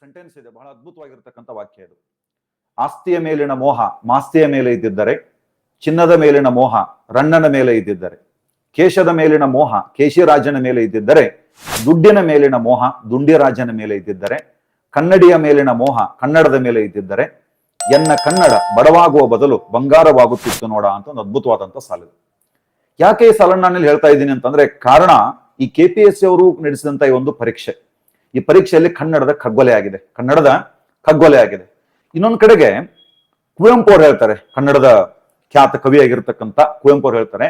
Sentence ಇದೆ, ಬಹಳ ಅದ್ಭುತವಾಗಿರ್ತಕ್ಕಂಥ ವಾಕ್ಯ ಇದು ಆಸ್ತಿಯ ಮೇಲಿನ ಮೋಹ ಮಾಸ್ತಿಯ ಮೇಲೆ ಇದ್ದಿದ್ದರೆ, ಚಿನ್ನದ ಮೇಲಿನ ಮೋಹ ರಣ್ಣನ ಮೇಲೆ ಇದ್ದಿದ್ದರೆ, ಕೇಶದ ಮೇಲಿನ ಮೋಹ ಕೇಶಿರಾಜನ ಮೇಲೆ ಇದ್ದಿದ್ದರೆ, ದುಡ್ಡಿನ ಮೇಲಿನ ಮೋಹ ದುಂಡಿರಾಜನ ಮೇಲೆ ಇದ್ದಿದ್ದರೆ, ಕನ್ನಡಿಯ ಮೇಲಿನ ಮೋಹ ಕನ್ನಡದ ಮೇಲೆ ಇದ್ದಿದ್ದರೆ, ಎನ್ನ ಕನ್ನಡ ಬಡವಾಗುವ ಬದಲು ಬಂಗಾರವಾಗುತ್ತಿತ್ತು ನೋಡ ಅಂತ ಒಂದು ಅದ್ಭುತವಾದಂತ ಸಾಲ ಯಾಕೆ ಈ ಸಾಲನ್ನು ನಾನು ಹೇಳ್ತಾ ಇದ್ದೀನಿ ಅಂತಂದ್ರೆ, ಕಾರಣ ಈ ಕೆ ಸಿ ಅವರು ನಡೆಸಿದಂತ ಈ ಒಂದು ಪರೀಕ್ಷೆ. ಈ ಪರೀಕ್ಷೆಯಲ್ಲಿ ಕನ್ನಡದ ಖಗ್ಗೊಲೆ ಆಗಿದೆ. ಕನ್ನಡದ ಖಗ್ಗೊಲೆ ಆಗಿದೆ. ಇನ್ನೊಂದು ಕಡೆಗೆ ಕುವೆಂಪು ಅವ್ರು ಹೇಳ್ತಾರೆ, ಕನ್ನಡದ ಖ್ಯಾತ ಕವಿಯಾಗಿರ್ತಕ್ಕಂಥ ಕುವೆಂಪು ಅವ್ರು ಹೇಳ್ತಾರೆ,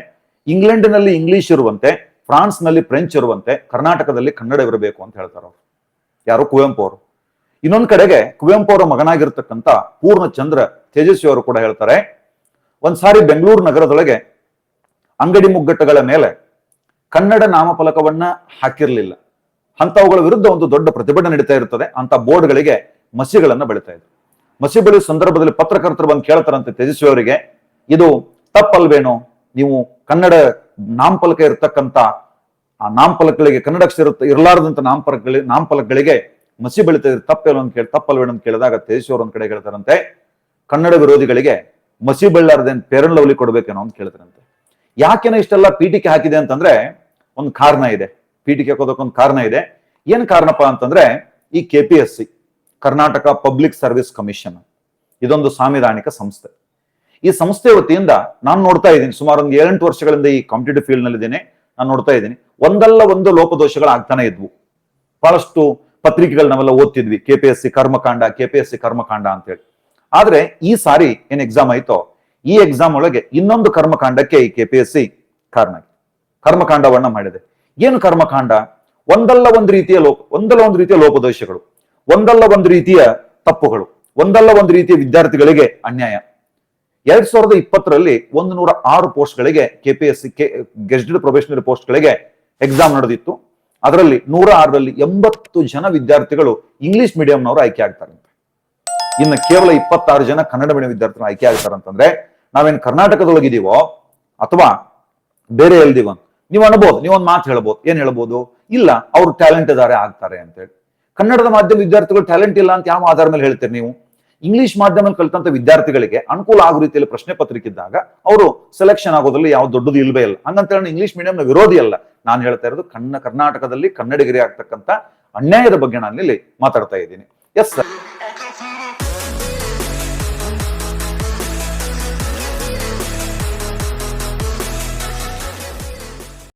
ಇಂಗ್ಲೆಂಡಿನಲ್ಲಿ ಇಂಗ್ಲಿಷ್ ಇರುವಂತೆ, ಫ್ರಾನ್ಸ್ನಲ್ಲಿ ಫ್ರೆಂಚ್ ಇರುವಂತೆ, ಕರ್ನಾಟಕದಲ್ಲಿ ಕನ್ನಡ ಇರಬೇಕು ಅಂತ ಹೇಳ್ತಾರೆ ಅವರು. ಯಾರು? ಕುವೆಂಪು ಅವರು ಇನ್ನೊಂದು ಕಡೆಗೆ ಕುವೆಂಪು ಅವರ ಮಗನಾಗಿರ್ತಕ್ಕಂಥ ಪೂರ್ಣಚಂದ್ರ ತೇಜಸ್ವಿ ಅವರು ಕೂಡ ಹೇಳ್ತಾರೆ ಒಂದ್ಸಾರಿ ಬೆಂಗಳೂರು ನಗರದೊಳಗೆ ಅಂಗಡಿ ಮುಗ್ಗಟ್ಟುಗಳ ಮೇಲೆ ಕನ್ನಡ ನಾಮಫಲಕವನ್ನ ಹಾಕಿರ್ಲಿಲ್ಲ. ಅಂತವುಗಳ ವಿರುದ್ಧ ಒಂದು ದೊಡ್ಡ ಪ್ರತಿಭಟನೆ ನಡೀತಾ ಇರ್ತದೆ. ಅಂತ ಬೋರ್ಡ್ಗಳಿಗೆ ಮಸಿಗಳನ್ನ ಬೆಳಿತಾ ಇದ್ರು ಮಸಿ ಬೆಳೆಯುವ ಸಂದರ್ಭದಲ್ಲಿ ಪತ್ರಕರ್ತರು ಬಂದು ಕೇಳ್ತಾರಂತೆ ತೇಜಸ್ವಿ ಅವರಿಗೆ ಇದು ತಪ್ಪಲ್ವೇನೋ? ನೀವು ಕನ್ನಡ ನಾಮಫಲಕ ಇರತಕ್ಕಂತ ಆ ನಾಮಫಲಕಗಳಿಗೆ ಕನ್ನಡ ಅಕ್ಷರ ಇರಲಾರದಂತ ನಾಂಪಲಕಗಳಿಗೆ ನಾಮಫಲಕಗಳಿಗೆ ಮಸಿ ಬೆಳಿತಾ ಇದ್ರೆ ತಪ್ಪೇನೋ ಅಂತ ಕೇಳಿ, ತಪ್ಪಲ್ವೇನೋ ಅಂತ ಕೇಳಿದಾಗ ತೇಜಸ್ವಿ ಅವರು ಒಂದ್ ಕಡೆ ಹೇಳ್ತಾರಂತೆ, ಕನ್ನಡ ವಿರೋಧಿಗಳಿಗೆ ಮಸಿ ಬೆಳ್ಳಾರದೇನ್ ಪೇರನ್ ಲವ್ಲಿ ಕೊಡ್ಬೇಕೇನೋ ಅಂತ ಕೇಳ್ತಾರಂತೆ. ಯಾಕೆನ ಇಷ್ಟೆಲ್ಲ ಪೀಠಿಕೆ ಹಾಕಿದೆ ಅಂತಂದ್ರೆ ಒಂದು ಕಾರಣ ಇದೆ. ಪೀಠಿಕೆ ಹಾಕೋದಕ್ಕೊಂದು ಕಾರಣ ಇದೆ. ಏನ್ ಕಾರಣಪ್ಪ ಅಂತಂದ್ರೆ ಈ K C Karnataka public service commission ಇದೊಂದು ಸಾಂವಿಧಾನಿಕ ಸಂಸ್ಥೆ. ಈ ಸಂಸ್ಥೆ ವತಿಯಿಂದ ನಾನು ನೋಡ್ತಾ ಇದ್ದೀನಿ, ಸುಮಾರು ಒಂದು ಏಳೆಂಟು ವರ್ಷಗಳಿಂದ ಈ ಕಾಂಪಿಟೇಟಿವ್ ಫೀಲ್ಡ್ನಲ್ಲಿ ಇದ್ದೇನೆ ನಾನು ನೋಡ್ತಾ ಇದ್ದೀನಿ. ಒಂದಲ್ಲ ಒಂದು ಲೋಪದೋಷಗಳು ಆಗ್ತಾನೆ ಇದ್ವು. ಬಹಳಷ್ಟು ಪತ್ರಿಕೆಗಳು ನಾವೆಲ್ಲ ಓದ್ತಿದ್ವಿ ಕೆ ಪಿ ಎಸ್ ಸಿ ಕರ್ಮಕಾಂಡ ಕೆ ಪಿ ಎಸ್ ಸಿ ಕರ್ಮಕಾಂಡ ಅಂತೇಳಿ. ಆದ್ರೆ ಈ ಸಾರಿ ಏನ್ ಎಕ್ಸಾಮ್ ಆಯ್ತೋ, ಈ ಎಕ್ಸಾಮ್ ಒಳಗೆ ಇನ್ನೊಂದು ಕರ್ಮಕಾಂಡಕ್ಕೆ ಈ ಕೆ ಪಿ ಎಸ್ ಸಿ ಕಾರಣ. ಕರ್ಮಕಾಂಡವನ್ನ ಮಾಡಿದೆ. ಏನು ಕರ್ಮಕಾಂಡ? ಒಂದಲ್ಲ ಒಂದು ರೀತಿಯ ಲೋಪ, ಒಂದಲ್ಲ ಒಂದು ರೀತಿಯ ಲೋಪದೋಷಗಳು, ಒಂದಲ್ಲ ಒಂದು ರೀತಿಯ ತಪ್ಪುಗಳು, ಒಂದಲ್ಲ ಒಂದು ರೀತಿಯ ವಿದ್ಯಾರ್ಥಿಗಳಿಗೆ ಅನ್ಯಾಯ. ಎರಡ್ ಸಾವಿರದ ಇಪ್ಪತ್ತರಲ್ಲಿ ಒಂದು ನೂರ ಆರು ಪೋಸ್ಟ್ಗಳಿಗೆ K P S C gazetted probationary ಪೋಸ್ಟ್ಗಳಿಗೆ exam ನಡೆದಿತ್ತು. ಅದರಲ್ಲಿ ನೂರ ಆರರಲ್ಲಿ ಎಂಬತ್ತು ಜನ ವಿದ್ಯಾರ್ಥಿಗಳು ಇಂಗ್ಲಿಷ್ ಮೀಡಿಯಂನವರು ಆಯ್ಕೆ ಆಗ್ತಾರಂತೆ. ಇನ್ನು ಕೇವಲ ಇಪ್ಪತ್ತಾರು ಜನ ಕನ್ನಡ ಮೀಡಿಯಂ ವಿದ್ಯಾರ್ಥಿಗಳು ಆಯ್ಕೆ ಆಗ್ತಾರಂತಂದ್ರೆ ನಾವೇನು ಕರ್ನಾಟಕದೊಳಗಿದೀವೋ ಅಥವಾ ಬೇರೆ ಎಲ್ದಿವೋ ನೀವು ಅನ್ಬೋದು ನೀವೊಂದು ಮಾತು ಹೇಳ್ಬೋದು, ಏನ್ ಹೇಳ್ಬೋದು? ಇಲ್ಲ, ಅವ್ರು ಟ್ಯಾಲೆಂಟ್ ಇದಾರೆ, ಆಗ್ತಾರೆ ಅಂತೇಳಿ ಕನ್ನಡದ ಮಾಧ್ಯಮ ವಿದ್ಯಾರ್ಥಿಗಳು ಟ್ಯಾಲೆಂಟ್ ಇಲ್ಲ ಅಂತ ಯಾವ ಆಧಾರ ಮೇಲೆ ಹೇಳ್ತೀರಿ ನೀವು? ಇಂಗ್ಲಿಷ್ ಮಾಧ್ಯಮದಲ್ಲಿ ಕಲಿತಂತ ವಿದ್ಯಾರ್ಥಿಗಳಿಗೆ ಅನುಕೂಲ ಆಗೋ ರೀತಿಯಲ್ಲಿ ಪ್ರಶ್ನೆ ಪತ್ರಿಕೆ ಇದ್ದಾಗ ಅವರು ಸೆಲೆಕ್ಷನ್ ಆಗೋದ್ರಲ್ಲಿ ಯಾವ ದೊಡ್ಡದು ಇಲ್ವೇ ಇಲ್ಲ. ಹಂಗಂತ ಹೇಳಿ ಇಂಗ್ಲಿಷ್ ಮೀಡಿಯಂನ ವಿರೋಧಿ ಅಲ್ಲ. ನಾನು ಹೇಳ್ತಾ ಇರೋದು ಕನ್ನ ಕರ್ನಾಟಕದಲ್ಲಿ ಕನ್ನಡಿಗರಿ ಆಗ್ತಕ್ಕಂಥ ಅನ್ಯಾಯದ ಬಗ್ಗೆ ನಾನು ಇಲ್ಲಿ ಮಾತಾಡ್ತಾ ಇದ್ದೀನಿ. Yes sir